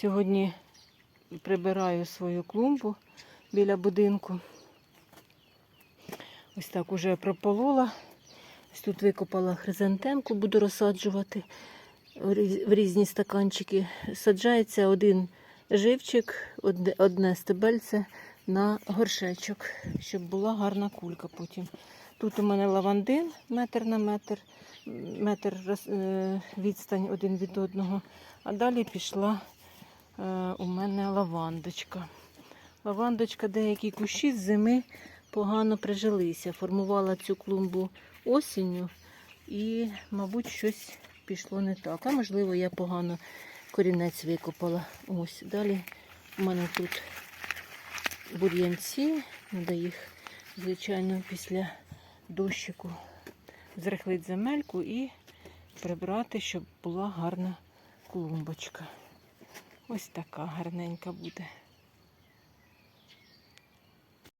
Сьогодні прибираю свою клумбу біля будинку. Ось так уже прополола. Ось тут викопала хризантемку, буду розсаджувати в різні стаканчики. Саджається один живчик, одне, стебельце на горшечок, щоб була гарна кулька потім. Тут у мене лавандин метр на метр, метр е, відстань один від одного. А далі пішла у мене лавандочка. Лавандочка, деякі кущі з зими погано прижилися. Формувала цю клумбу осінню і, мабуть, щось пішло не так. А можливо, я погано корінець викопала. Ось далі у мене тут бур'янці. Треба їх, звичайно, після дощику зрихлити земельку і прибрати, щоб була гарна клумбочка. Ось така гарненька буде.